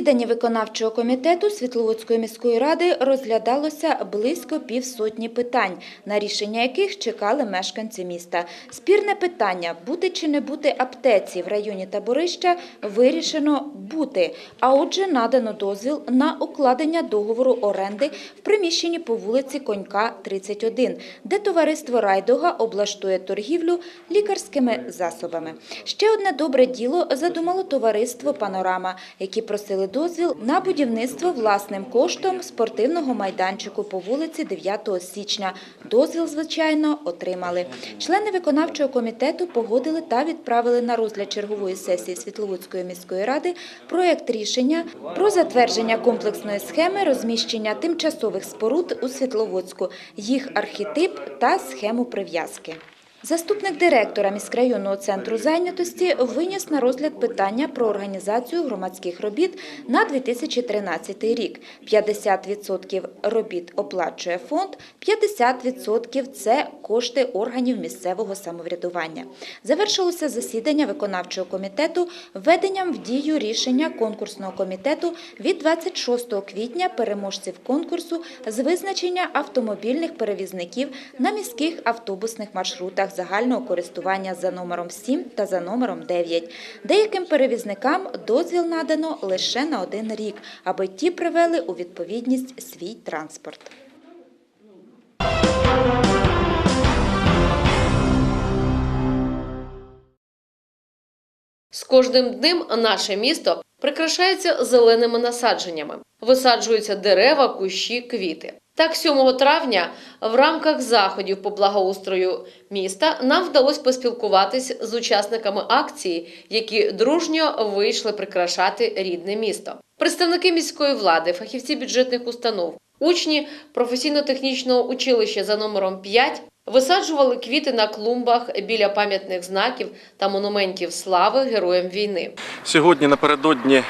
засіданні виконавчого комітету Світловодської міської ради розглядалося близько півсотні питань, на рішення яких чекали мешканці міста. Спірне питання бути чи не бути аптеці в районі Таборища вирішено бути, а отже надано дозвіл на укладення договору оренди в приміщенні по вулиці Конька, 31, де товариство Райдога облаштує торгівлю лікарськими засобами. Ще одне добре діло задумало товариство Панорама, які просили дозвіл на будівництво власним коштом спортивного майданчику по вулиці 9 січня. Дозвіл, звичайно, отримали. Члени виконавчого комітету погодили та відправили на розгляд чергової сесії Світловодської міської ради проект рішення про затвердження комплексної схеми розміщення тимчасових споруд у Світловодську, їх архетип та схему прив'язки. Заступник директора міськрайонного центру зайнятості виніс на розгляд питання про організацію громадських робіт на 2013 рік. 50% робіт оплачує фонд, 50% – це кошти органів місцевого самоврядування. Завершилося засідання виконавчого комітету введенням в дію рішення конкурсного комітету від 26 квітня переможців конкурсу з визначення автомобільних перевізників на міських автобусних маршрутах загального користування за номером 7 та за номером 9. Деяким перевізникам дозвіл надано лише на один рік, аби ті привели у відповідність свій транспорт. З кожним днем наше місто прикрашається зеленими насадженнями. Висаджуються дерева, кущі, квіти. Так, 7 травня в рамках заходів по благоустрою міста нам вдалося поспілкуватись з учасниками акції, які дружньо вийшли прикрашати рідне місто. Представники міської влади, фахівці бюджетних установ, учні професійно-технічного училища за номером 5 висаджували квіти на клумбах біля пам'ятних знаків та монументів слави героям війни. Сьогодні напередодні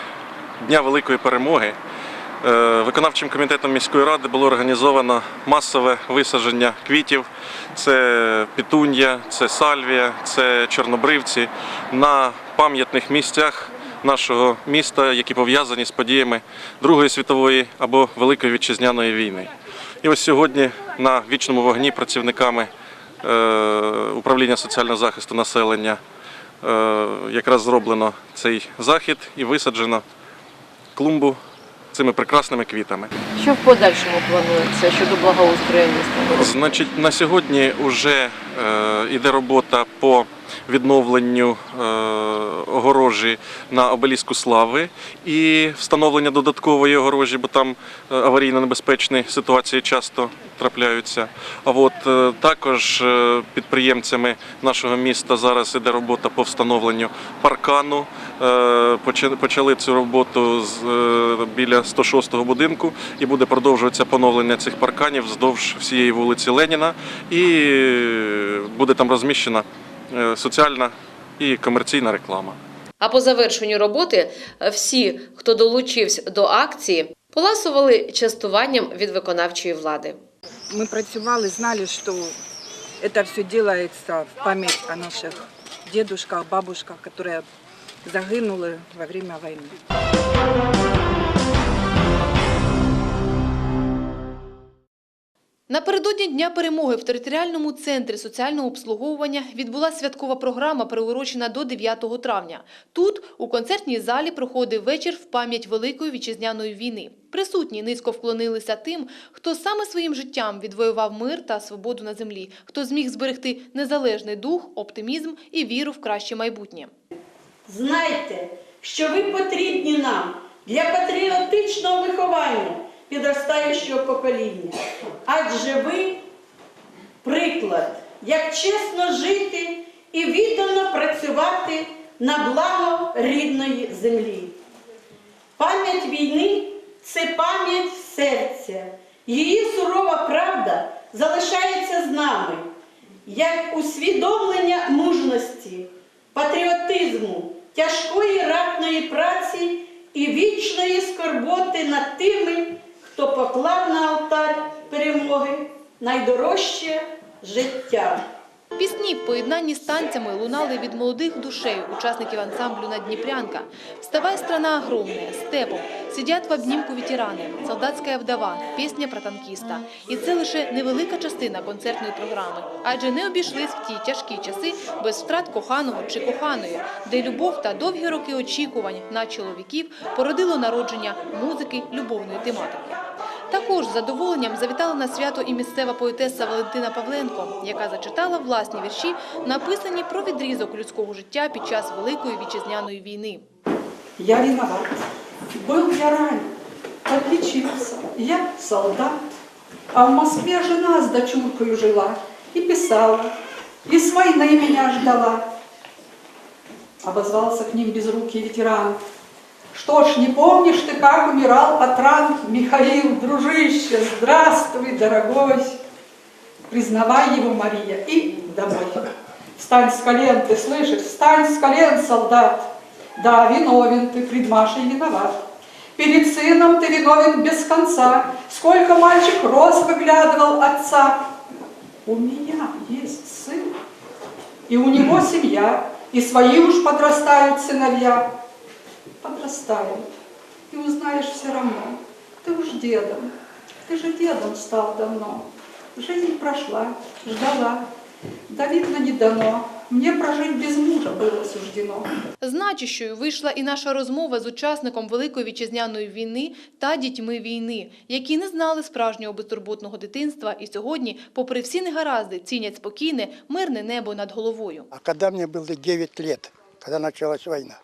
Дня Великої Перемоги виконавчим комітетом міської ради було організовано масове висадження квітів. Це пітун'я, це сальвія, це чорнобривці на пам'ятних місцях нашого міста, які пов'язані з подіями Другої світової або Великої вітчизняної війни. І ось сьогодні на вічному вогні працівниками е, управління соціального захисту населення е, якраз зроблено цей захід і висаджено клумбу цими прекрасними квітами. В подальшому планується щодо благоустрою? Значить, на сьогодні вже е, йде робота по відновленню е, огорожі на обеліску слави і встановлення додаткової огорожі, бо там е, аварійно-небезпечні ситуації часто трапляються. А от е, також е, підприємцями нашого міста зараз іде робота по встановленню паркану. Е, Почали цю роботу е, біля 106-го будинку і буде продовжуватися поновлення цих парканів вздовж всієї вулиці Леніна. І е, буде там розміщена е, соціальна і комерційна реклама. А по завершенню роботи е, всі, хто долучився до акції, поласували частуванням від виконавчої влади. Мы працювали, знали, что это все делается в память о наших дедушках, бабушках, которые загинули во время войны. Напередодні Дня перемоги в територіальному центрі соціального обслуговування відбула святкова програма, приурочена до 9 травня. Тут, у концертній залі, проходив вечір в пам'ять Великої вітчизняної війни. Присутні низько вклонилися тим, хто саме своїм життям відвоював мир та свободу на землі, хто зміг зберегти незалежний дух, оптимізм і віру в краще майбутнє. Знайте, що ви потрібні нам для патріотичного виховання підростаючого покоління. Адже ви приклад, як чесно жити і віддано працювати на благо рідної землі. Пам'ять війни це пам'ять серця. Її сурова правда залишається з нами, як усвідомлення мужності, патріотизму, тяжкої ратної праці і вічної скорботи над тими, хто поклав на алтар перемоги найдорожче життя. Пісні в поєднанні з танцями лунали від молодих душей учасників ансамблю «Надніпрянка». «Вставай, страна огромная», «Степом», «Сидят в обнимку ветераны», «Солдатская вдова», «Пісня про танкіста». І це лише невелика частина концертної програми, адже не обійшлись в ті тяжкі часи без втрат коханого чи коханої, де любов та довгі роки очікувань на чоловіків породило народження музики любовної тематики. Також з задоволенням завітала на свято і місцева поетеса Валентина Павленко, яка зачитала власні вірші, написані про відрізок людського життя під час Великої вітчизняної війни. Я виноват. Был я ранен, отличился. Я солдат. А в Москве жена с дочуркой жила и писала. И с войны меня ждала. Обозвался к ним безрукий ветеран. Что ж, не помнишь ты, как умирал от ран Михаил, дружище, здравствуй, дорогой. Признавай его, Мария, и домой. Встань с колен, ты слышишь? Встань с колен, солдат. Да, виновен ты, пред Машей виноват. Перед сыном ты виновен без конца. Сколько мальчик роз выглядывал отца. У меня есть сын, и у него семья, и свои уж подрастают сыновья. Подрастают. Ты узнаешь все равно. Ты уж дедом. Ты же дедом стал давно. Жизнь прошла, ждала. Да видно не дано. Мне прожить без мужа было суждено. Значущою вийшла і наша розмова з учасником Великої вітчизняної війни та дітьми війни, які не знали справжнього безтурботного дитинства і сьогодні, попри всі негаразди, цінять спокійне, мирне небо над головою. А когда мне было 9 лет, когда началась война,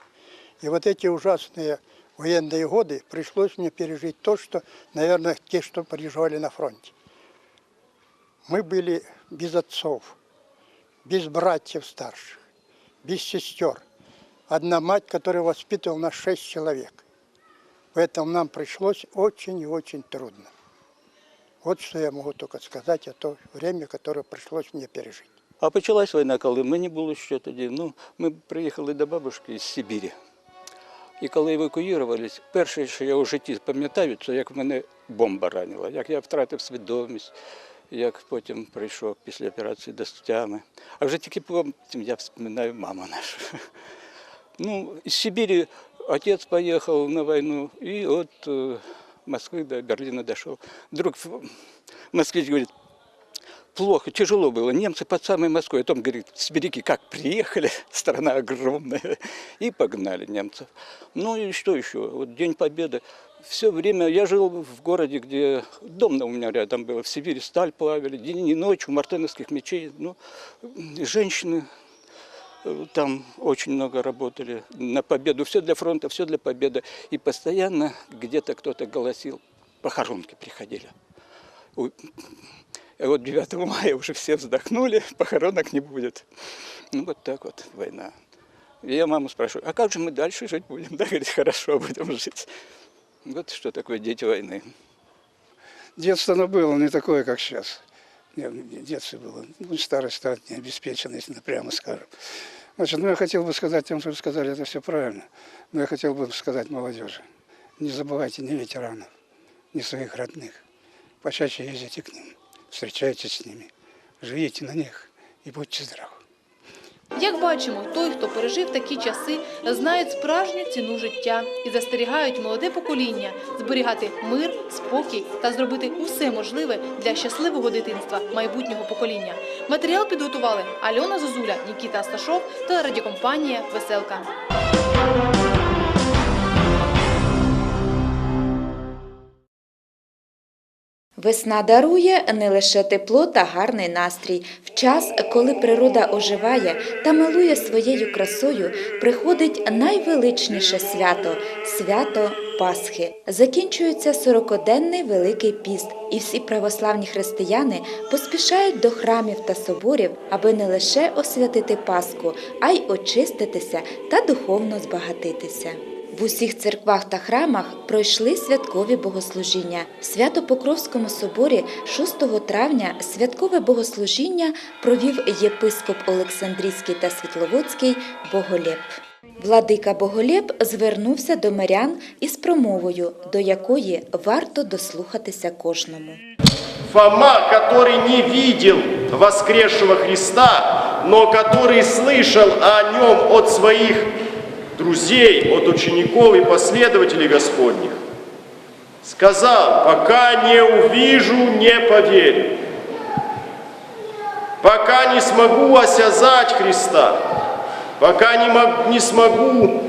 и вот эти ужасные военные годы пришлось мне пережить то, что, наверное, те, что переживали на фронте. Мы были без отцов, без братьев старших, без сестер. Одна мать, которая воспитывала нас шесть человек. Поэтому нам пришлось очень и очень трудно. Вот что я могу только сказать о то время, которое пришлось мне пережить. А почалась війна, коли мені було що тоді. Ну, ми приїхали до бабушки з Сибірі. І коли евакуювалися, перше, що я у житті пам'ятаю, це як мене бомба ранила, як я втратив свідомість, як потім прийшов після операції до тями. А вже тільки потім я вспоминаю маму нашу. Ну, из Сибири отец поехал на войну, и от э, Москвы до Берлина дошел. Вдруг в Москве говорит, плохо, тяжело было. Немцы под самой Москвой. Потом, говорит, сибиряки как приехали, страна огромная, и погнали немцев. Ну и что еще? Вот День Победы. Все время я жил в городе, где дом у меня рядом был, в Сибири сталь плавили, день и ночь у мартыновских мечей. Ну, женщины э, там очень много работали на победу. Все для фронта, все для победы. И постоянно где-то кто-то голосил, похоронки приходили. И вот 9 мая уже все вздохнули, похоронок не будет. Ну вот так вот война. И я маму спрашиваю, а как же мы дальше жить будем? Да, говорит, хорошо будем жить. Вот что такое дети войны. Детство оно было не такое, как сейчас. Нет, в детстве было. Ну, старость стать необеспеченной, если прямо скажем. Значит, ну я хотел бы сказать тем, что вы сказали, это все правильно. Но я хотел бы сказать молодежи. Не забывайте ни ветеранов, ни своих родных. Почаще ездите к ним, встречайтесь с ними, живите на них и будьте здоровы. Як бачимо, той, хто пережив такі часи, знають справжню ціну життя і застерігають молоде покоління зберігати мир, спокій та зробити усе можливе для щасливого дитинства майбутнього покоління. Матеріал підготували Альона Зозуля, Нікіта Асташов та радіокомпанія Веселка. Весна дарує не лише тепло та гарний настрій. В час, коли природа оживає та милує своєю красою, приходить найвеличніше свято свято Пасхи. Закінчується сорокоденний Великий піст, і всі православні християни поспішають до храмів та соборів, аби не лише освятити Пасху, а й очиститися та духовно збагатитися В усіх церквах та храмах пройшли святкові богослужіння. В Свято-Покровському соборі 6 травня святкове богослужіння провів єпископ Олександрійський та Світловодський Боголєб. Владика Боголєб звернувся до мирян із промовою, до якої варто дослухатися кожному. Фома, который не видел воскресшего Христа, но который слышал о нем от своих Друзей, от учеников и последователей Господних, сказал, пока не увижу, не поверю. Пока не смогу осязать Христа, пока не, мог- не смогу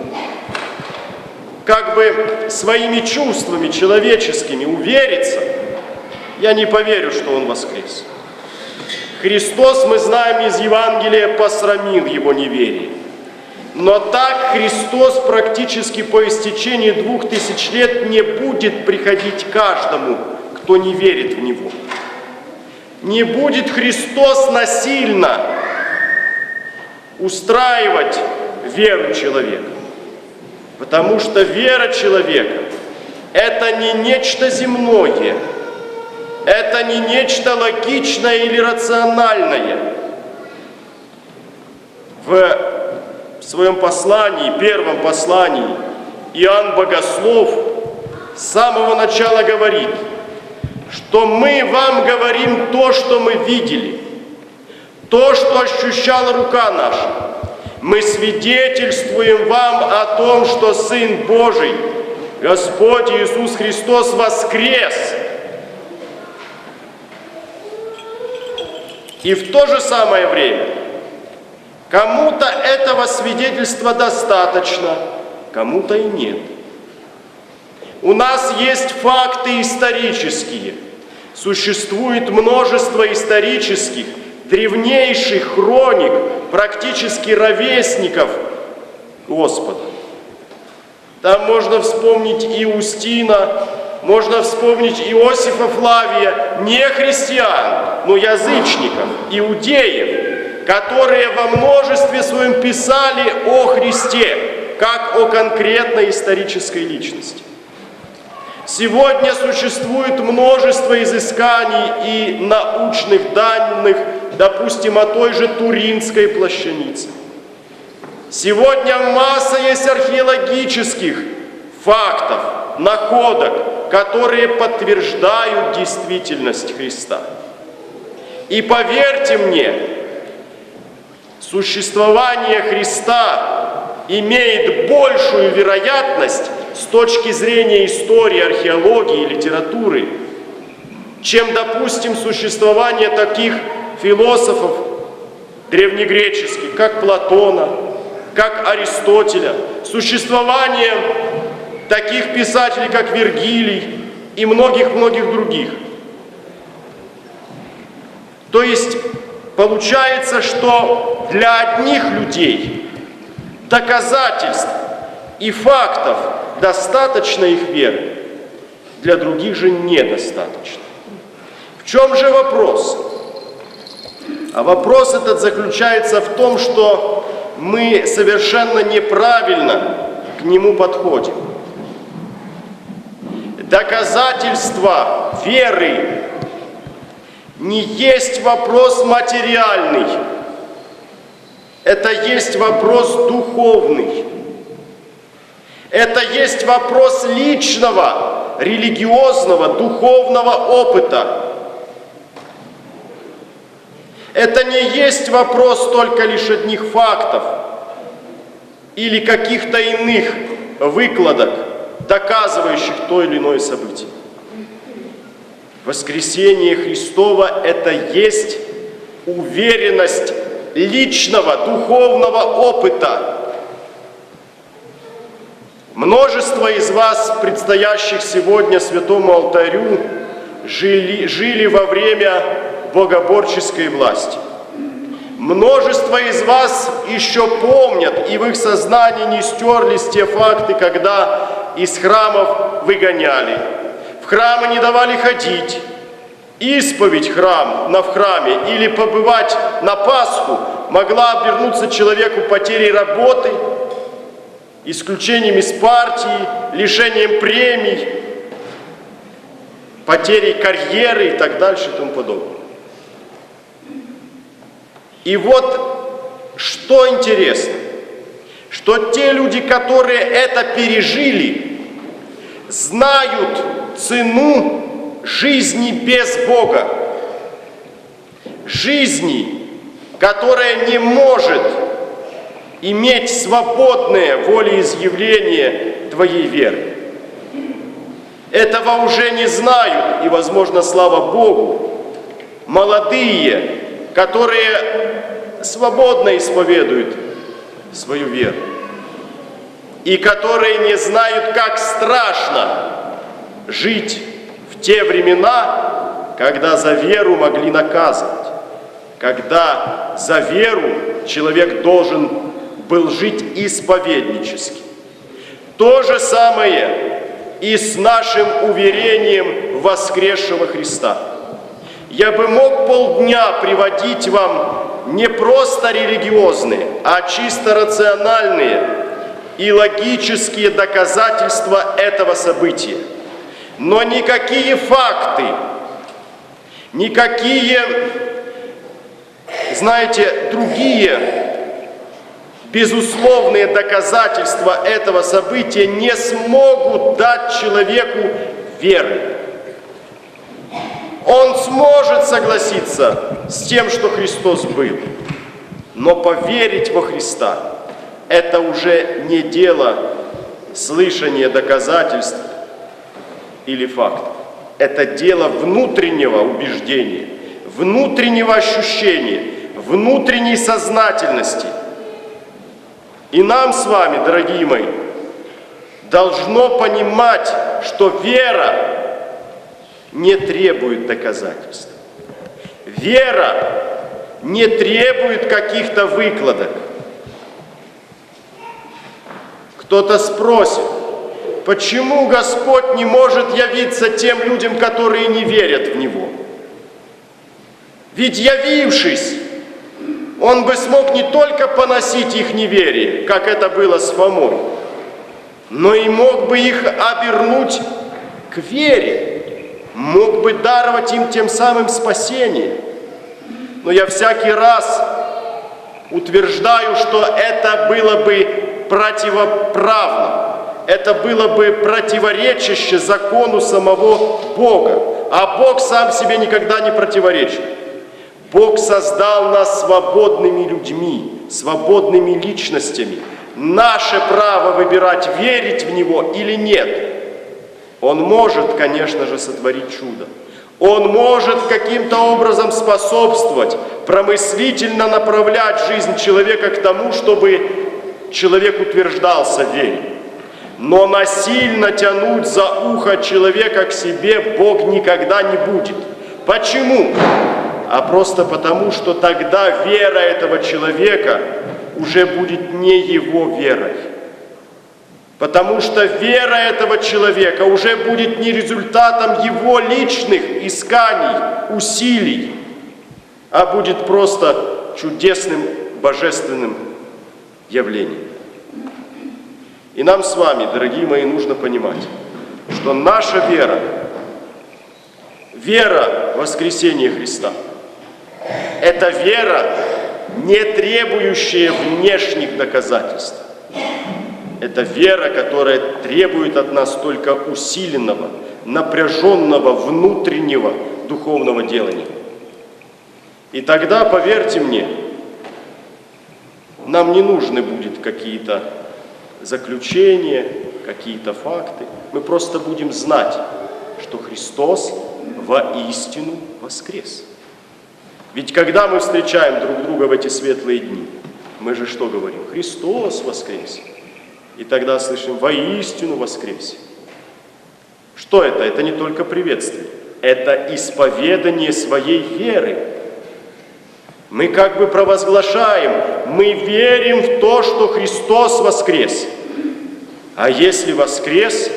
как бы своими чувствами человеческими увериться, я не поверю, что Он воскрес. Христос, мы знаем из Евангелия, посрамил его неверие. Но так Христос практически по истечении двух тысяч лет не будет приходить каждому, кто не верит в Него. Не будет Христос насильно устраивать веру человека. Потому что вера человека – это не нечто земное, это не нечто логичное или рациональное. В своем послании, первом послании, Иоанн Богослов с самого начала говорит, что мы вам говорим то, что мы видели, то, что ощущала рука наша. Мы свидетельствуем вам о том, что Сын Божий, Господь Иисус Христос воскрес. И в то же самое время кому-то этого свидетельства достаточно, кому-то и нет. У нас есть факты исторические. Существует множество исторических, древнейших хроник, практически ровесников Господа. Там можно вспомнить Иустина, можно вспомнить Иосифа Флавия, не христиан, но язычников, иудеев, которые во множестве своем писали о Христе, как о конкретной исторической личности. Сегодня существует множество изысканий и научных данных, допустим, о той же Туринской плащанице. Сегодня масса есть археологических фактов, находок, которые подтверждают действительность Христа. И поверьте мне, существование Христа имеет большую вероятность с точки зрения истории, археологии, литературы, чем, допустим, существование таких философов древнегреческих, как Платона, как Аристотеля, существование таких писателей, как Вергилий и многих-многих других. То есть получается, что для одних людей доказательств и фактов достаточно их веры, для других же недостаточно. В чем же вопрос? А вопрос этот заключается в том, что мы совершенно неправильно к нему подходим. Доказательство веры не есть вопрос материальный, это есть вопрос духовный. Это есть вопрос личного, религиозного, духовного опыта. Это не есть вопрос только лишь одних фактов или каких-то иных выкладок, доказывающих то или иное событие. Воскресение Христова – это есть уверенность личного духовного опыта. Множество из вас, предстоящих сегодня святому алтарю, жили, жили во время богоборческой власти. Множество из вас еще помнят, и в их сознании не стерлись те факты, когда из храмов выгоняли, в храмы не давали ходить, исповедь храм, на в храме или побывать на Пасху могла обернуться человеку потерей работы, исключением из партии, лишением премий, потерей карьеры и так дальше и тому подобное. И вот что интересно, что те люди, которые это пережили, знают цену жизни без Бога. жизни, которая не может иметь свободное волеизъявление твоей веры. Этого уже не знают, и, возможно, слава Богу, молодые, которые свободно исповедуют свою веру, и которые не знают, как страшно жить те времена, когда за веру могли наказывать, когда за веру человек должен был жить исповеднически. То же самое и с нашим уверением воскресшего Христа. Я бы мог полдня приводить вам не просто религиозные, а чисто рациональные и логические доказательства этого события. Но никакие факты, никакие, знаете, другие безусловные доказательства этого события не смогут дать человеку веры. Он сможет согласиться с тем, что Христос был, но поверить во Христа – это уже не дело слышания доказательств или фактов. Это дело внутреннего убеждения, внутреннего ощущения, внутренней сознательности. И нам с вами, дорогие мои, должно понимать, что вера не требует доказательств. Вера не требует каких-то выкладок. Кто-то спросит, почему Господь не может явиться тем людям, которые не верят в Него? Ведь явившись, Он бы смог не только поносить их неверие, как это было с Фомой, но и мог бы их обернуть к вере, мог бы даровать им тем самым спасение. Но я всякий раз утверждаю, что это было бы противоправно, это было бы противоречище закону самого Бога, а Бог сам себе никогда не противоречит. Бог создал нас свободными людьми, свободными личностями. Наше право выбирать, верить в Него или нет. Он может, конечно же, сотворить чудо. Он может каким-то образом способствовать, промыслительно направлять жизнь человека к тому, чтобы человек утверждался в вере. Но насильно тянуть за ухо человека к себе Бог никогда не будет. Почему? А просто потому, что тогда вера этого человека уже будет не его верой. Потому что вера этого человека уже будет не результатом его личных исканий, усилий, а будет просто чудесным божественным явлением. И нам с вами, дорогие мои, нужно понимать, что наша вера, вера в воскресение Христа, это вера, не требующая внешних доказательств. Это вера, которая требует от нас только усиленного, напряженного внутреннего духовного делания. И тогда, поверьте мне, нам не нужны будут какие-то заключения, какие-то факты. Мы просто будем знать, что Христос воистину воскрес. Ведь когда мы встречаем друг друга в эти светлые дни, мы же что говорим? Христос воскрес. И тогда слышим «воистину воскресе». Что это? Это не только приветствие, это исповедание своей веры. Мы как бы провозглашаем, мы верим в то, что Христос воскрес. А если воскрес,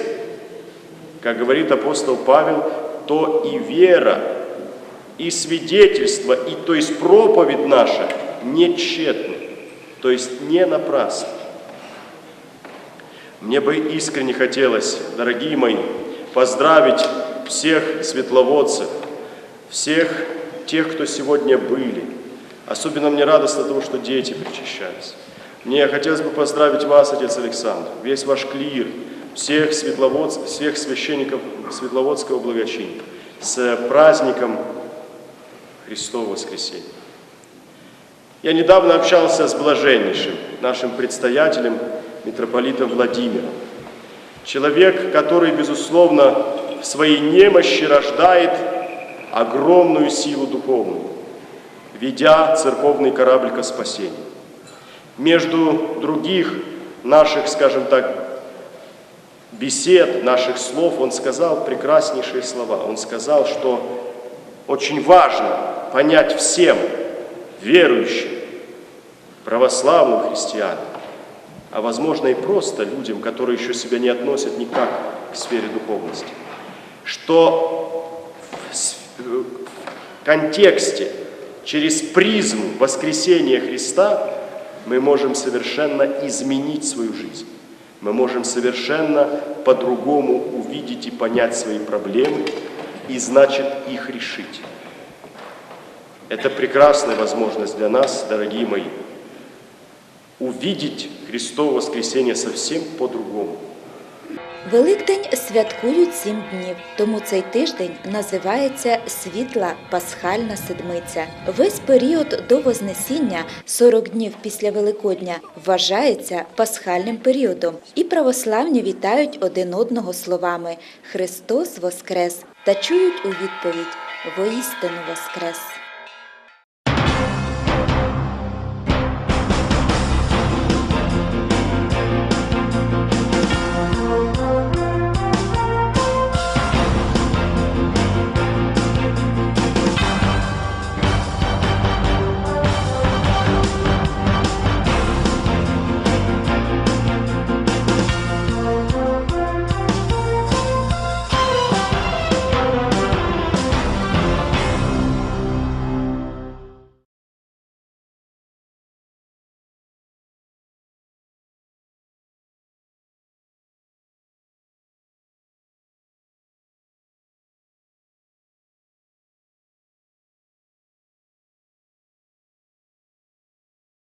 как говорит апостол Павел, то и вера, и свидетельство, и то есть проповедь наша не тщетны, то есть не напрасны. Мне бы искренне хотелось, дорогие мои, поздравить всех светловодцев, всех тех, кто сегодня были. Особенно мне радостно того, что дети причащались. Мне хотелось бы поздравить вас, отец Александр, весь ваш клир, всех, светловодцев, всех священников Светловодского благочиния с праздником Христово воскресение. Я недавно общался с блаженнейшим нашим предстоятелем, митрополитом Владимиром. Человек, который, безусловно, в своей немощи рождает огромную силу духовную, ведя церковный корабль ко спасению. Между других наших, скажем так, бесед, наших слов, он сказал прекраснейшие слова. Он сказал, что очень важно понять всем верующим, православным христианам, а возможно и просто людям, которые еще себя не относят никак к сфере духовности, что в контексте, через призму воскресения Христа мы можем совершенно изменить свою жизнь. Мы можем совершенно по-другому увидеть и понять свои проблемы и, значит, их решить. Это прекрасная возможность для нас, дорогие мои, увидеть Христово воскресение совсем по-другому. Великдень святкують сім днів, тому цей тиждень називається Світла Пасхальна Седмиця. Весь період до Вознесіння, 40 днів після Великодня, вважається пасхальним періодом, і православні вітають один одного словами Христос Воскрес та чують у відповідь Воістину Воскрес.